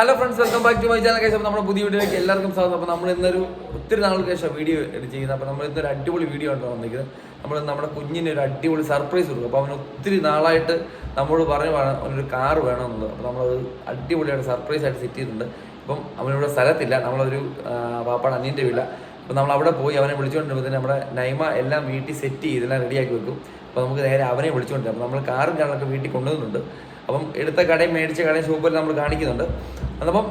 Hello friends welcome back to my channel case നമ്മുടെ പുതിയ വീഡിയോയിലേക്ക് എല്ലാവർക്കും സ്വാഗതം. അപ്പോൾ നമ്മൾ ഇന്നൊരു ഒത്തിരി നാൾക്ക് ശേഷം വീഡിയോ എഡിറ്റ് ചെയ്യുന്നത്. അപ്പോൾ നമ്മൾ ഇന്നൊരു അടിപൊളി വീഡിയോ ആണ് വന്നിരിക്കുന്നത്. നമ്മൾ നമ്മുടെ കുഞ്ഞിന് ഒരു അടിപൊളി സർപ്രൈസ് കൊടുക്കും. അപ്പോൾ അവന് ഒത്തിരി നാളായിട്ട് നമ്മോട് പറഞ്ഞു വേണം അവനൊരു കാർ വേണമെന്നുള്ളത്. അപ്പോൾ നമ്മളത് അടിപൊളിയായിട്ട് സർപ്രൈസ് ആയിട്ട് സെറ്റ് ചെയ്തിട്ടുണ്ട്. അപ്പം അവനിവിടെ സ്ഥലത്തില്ല. നമ്മളൊരു പാപ്പാട് അനിയന്റെ വീട്ടില. അപ്പോൾ നമ്മൾ അവിടെ പോയി അവനെ വിളിച്ചുകൊണ്ടിരുമ്പോൾ നമ്മുടെ നൈമ എല്ലാം വീട്ടിൽ സെറ്റ് ചെയ്ത് എല്ലാം റെഡിയാക്കി വെക്കും. അപ്പോൾ നമുക്ക് നേരെ അവനെ വിളിച്ചുകൊണ്ടിരിക്കും അപ്പോൾ നമ്മൾ കാറും കാറൊക്കെ വീട്ടിൽ കൊണ്ടുവന്നുണ്ട് അപ്പം എടുത്ത കടയും മേടിച്ച കടയും ഷോപ്പിൽ നമ്മൾ കാണിക്കുന്നുണ്ട്. അതപ്പം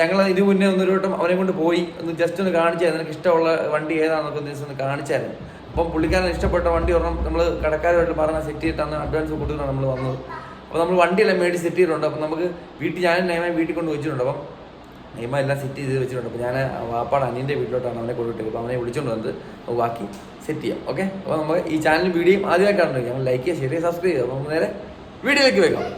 ഞങ്ങൾ ഇത് മുന്നേ ഒന്നൊരു വട്ടം അവനെ കൊണ്ട് പോയി. ഒന്ന് ജസ്റ്റ് ഒന്ന് കാണിച്ചാൽ നിനക്ക് ഇഷ്ടമുള്ള വണ്ടി ഏതാണെന്നൊക്കെ ഒന്ന് ദിവസം ഒന്ന് കാണിച്ചായിരുന്നു. അപ്പം പുള്ളിക്കാരൻ ഇഷ്ടപ്പെട്ട വണ്ടി ഒരെണ്ണം നമ്മൾ കടക്കാരുമായിട്ട് പറഞ്ഞ സെറ്റ് ചെയ്തിട്ടാണ് അഡ്വാൻസ് കൊടുത്തിട്ടാണ് നമ്മൾ വന്നത്. അപ്പോൾ നമ്മൾ വണ്ടിയെല്ലാം മേടിച്ച് സെറ്റ് ചെയ്തിട്ടുണ്ട്. അപ്പം നമുക്ക് വീട്ടിൽ ഞാനും നയമായി വീട്ടിൽ കൊണ്ട് വെച്ചിട്ടുണ്ട്. അപ്പം നിയമം എല്ലാം സെറ്റ് ചെയ്ത് വെച്ചിട്ടുണ്ട്. അപ്പോൾ ഞാൻ വാപ്പാട് അനിയന്റെ വീട്ടിലോട്ടാണ് അവനെ കൊണ്ടുവിട്ടത് അപ്പോൾ അവനെ വിളിച്ചുകൊണ്ട് അപ്പോൾ ബാക്കി സെറ്റ് ചെയ്യാം. ഓക്കെ അപ്പോൾ നമുക്ക് ഈ ചാനൽ വീഡിയോയും ആദ്യമായി കാണുന്നുണ്ട് ഞങ്ങൾ ലൈക്ക് ചെയ്യുക ഷെയർ ചെയ്യുക സബ്സ്ക്രൈബ് ചെയ്യുക. അപ്പോൾ നമുക്ക് നേരെ വീഡിയോയിലേക്ക് വെക്കാം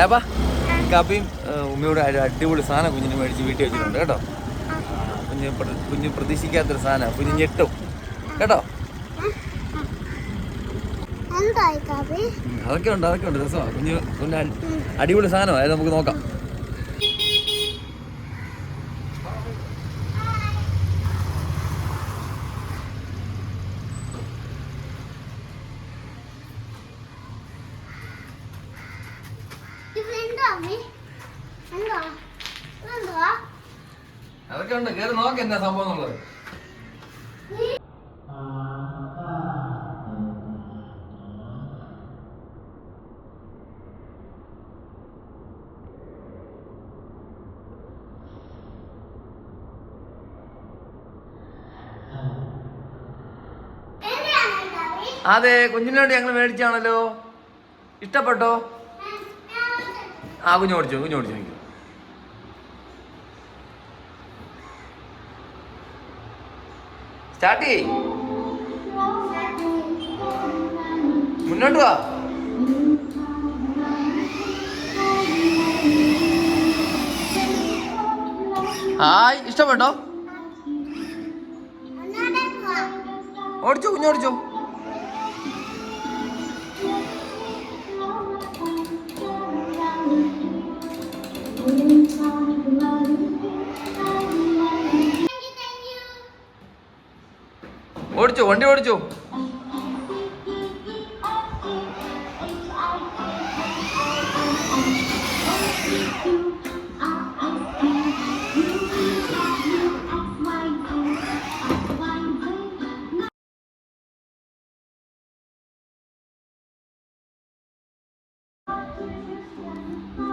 ഏപ്പാ കാപ്പിയും ഉമ്മയോട് ഒരു അടിപൊളി സാധനം കുഞ്ഞിന് മേടിച്ച് വീട്ടിൽ വെച്ചിട്ടുണ്ട് കേട്ടോ. കുഞ്ഞ് കുഞ്ഞ് പ്രതീക്ഷിക്കാത്തൊരു സാധനം കുഞ്ഞ് ഞെട്ടും കേട്ടോ. അതൊക്കെ ഉണ്ട് അതൊക്കെ ഉണ്ട് രസമാണ്. കുഞ്ഞ് കുഞ്ഞ് അടിപൊളി സാധനമാണ് അത് നമുക്ക് നോക്കാം ഇത് എന്താ അമ്മി എന്താ ഇതെന്തുവാ അതൊക്കെ ഉണ്ട്. കേറി നോക്ക് എന്താ സംഭവം എന്നുള്ളത്. അതെ കുഞ്ഞിനോട് ഞങ്ങൾ മേടിച്ചാണല്ലോ ഇഷ്ടപ്പെട്ടോ? ആ കുഞ്ഞു ഓടിച്ചു കുഞ്ഞു ഓടിച്ചു എനിക്ക്. സ്റ്റാർട്ട് ചെയ് മുന്നോട്ട് വാ. ഹായ് ഇഷ്ടപ്പെട്ടോ? ഓടിച്ചോ കുഞ്ഞു ഓടിച്ചോ വണ്ടി ഓടിച്ചോ.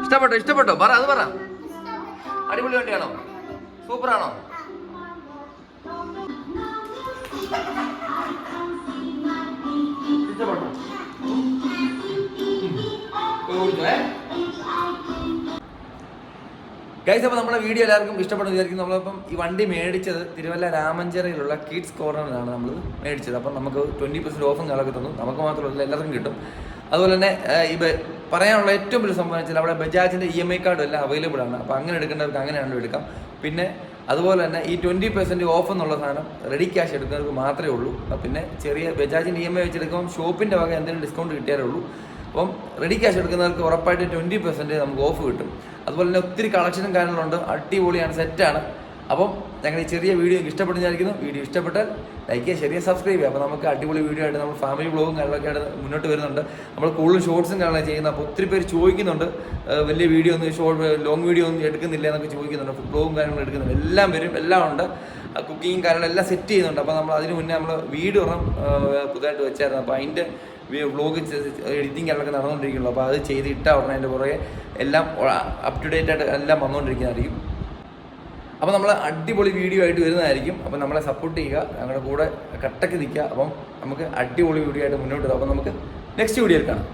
ഇഷ്ടപ്പെട്ടോ ഇഷ്ടപ്പെട്ടോ? പറ അത് പറ. അടിപൊളി വണ്ടിയാണോ? സൂപ്പറാണോ? ഗൈസ് അപ്പോൾ നമ്മുടെ വീഡിയോ എല്ലാവർക്കും ഇഷ്ടപ്പെടും വിചാരിക്കും നമ്മളിപ്പം ഈ വണ്ടി മേടിച്ചത് തിരുവല്ല രാമഞ്ചേരിയിലുള്ള കിഡ്സ് കോർണറിലാണ് നമ്മൾ മേടിച്ചത്. അപ്പം നമുക്ക് ട്വന്റി പെർസെന്റ് ഓഫും കാലൊക്കെ തന്നു. നമുക്ക് മാത്രമല്ല എല്ലാവർക്കും കിട്ടും. അതുപോലെ തന്നെ ഈ പറയാനുള്ള ഏറ്റവും വലിയ സംഭവം വെച്ചാൽ അവിടെ ബജാജിന്റെ ഇ എം ഐ കാർഡും എല്ലാം അവൈലബിൾ ആണ്. അപ്പോൾ അങ്ങനെ എടുക്കേണ്ടവർക്ക് അങ്ങനെയാണല്ലോ എടുക്കാം. പിന്നെ അതുപോലെ തന്നെ ഈ ട്വന്റി പെർസെന്റ് ഓഫ് എന്നുള്ള സാധനം റെഡി ക്യാഷ് എടുക്കുന്നവർക്ക് മാത്രമേ ഉള്ളൂ. പിന്നെ ചെറിയ ബജാജിന്റെ ഇ എം ഐ വെച്ചെടുക്കുമ്പോൾ ഷോപ്പിന്റെ വക എന്തെങ്കിലും ഡിസ്കൗണ്ട് കിട്ടിയാലേ ഉള്ളൂ. അപ്പം റെഡി ക്യാഷ് എടുക്കുന്നവർക്ക് ഉറപ്പായിട്ട് ട്വന്റി പെർസെന്റ് നമുക്ക് ഓഫ് കിട്ടും. അതുപോലെ തന്നെ ഒത്തിരി കളക്ഷനും കാര്യങ്ങളുണ്ട് അടിപൊളിയാണ് സെറ്റാണ് അപ്പം ഞങ്ങൾ ഈ ചെറിയ വീഡിയോ എനിക്ക് ഇഷ്ടപ്പെടുന്നതായിരിക്കുന്നു വീഡിയോ ഇഷ്ടപ്പെട്ടാൽ ലൈക്ക് ചെയ്യുക ശരിയാ സബ്സ്ക്രൈബ് ചെയ്യുക. അപ്പോൾ നമുക്ക് അടിപൊളി വീഡിയോ ആയിട്ട് നമ്മൾ ഫാമിലി ബ്ലോഗും കാര്യങ്ങളൊക്കെ ആയിട്ട് മുന്നോട്ട് വരുന്നുണ്ട്. നമ്മൾ കൂടുതൽ ഷോർട്സും കാര്യങ്ങളും ചെയ്യുന്നത് അപ്പോൾ ഒത്തിരി പേര് ചോദിക്കുന്നുണ്ട്. വലിയ വീഡിയോ ഒന്നും ഷോർട്ട് ലോങ് വീഡിയോ ഒന്നും എടുക്കുന്നില്ല എന്നൊക്കെ ചോദിക്കുന്നുണ്ട്. ബ്ലോഗും കാര്യങ്ങളും എടുക്കുന്നുണ്ട്. എല്ലാം വരും എല്ലാം ഉണ്ട്. കുക്കിങ്ങും കാര്യങ്ങളും എല്ലാം സെറ്റ് ചെയ്യുന്നുണ്ട്. അപ്പോൾ നമ്മൾ അതിന് മുന്നേ നമ്മൾ വീഡിയോ ഒരെണ്ണം പുതുതായിട്ട് വെച്ചായിരുന്നു. അപ്പോൾ അതിന്റെ വ്ലോഗ് എഡിറ്റിംഗ് കാര്യങ്ങളൊക്കെ നടന്നുകൊണ്ടിരിക്കുള്ളൂ അപ്പോൾ അത് ചെയ്തിട്ടാണ് ഉടനെ അതിന്റെ പുറകെ എല്ലാം അപ് ടു ഡേറ്റ് ആയിട്ട് എല്ലാം വന്നുകൊണ്ടിരിക്കുന്നതായിരിക്കും. അപ്പോൾ നമ്മൾ അടിപൊളി വീഡിയോ ആയിട്ട് വരുന്നതായിരിക്കും. അപ്പോൾ നമ്മളെ സപ്പോർട്ട് ചെയ്യുക ഞങ്ങളുടെ കൂടെ കട്ടക്ക് നിൽക്കുക. അപ്പം നമുക്ക് അടിപൊളി വീഡിയോ ആയിട്ട് മുന്നോട്ട് വരാം. അപ്പോൾ നമുക്ക് നെക്സ്റ്റ് വീഡിയോയിൽ കാണാം.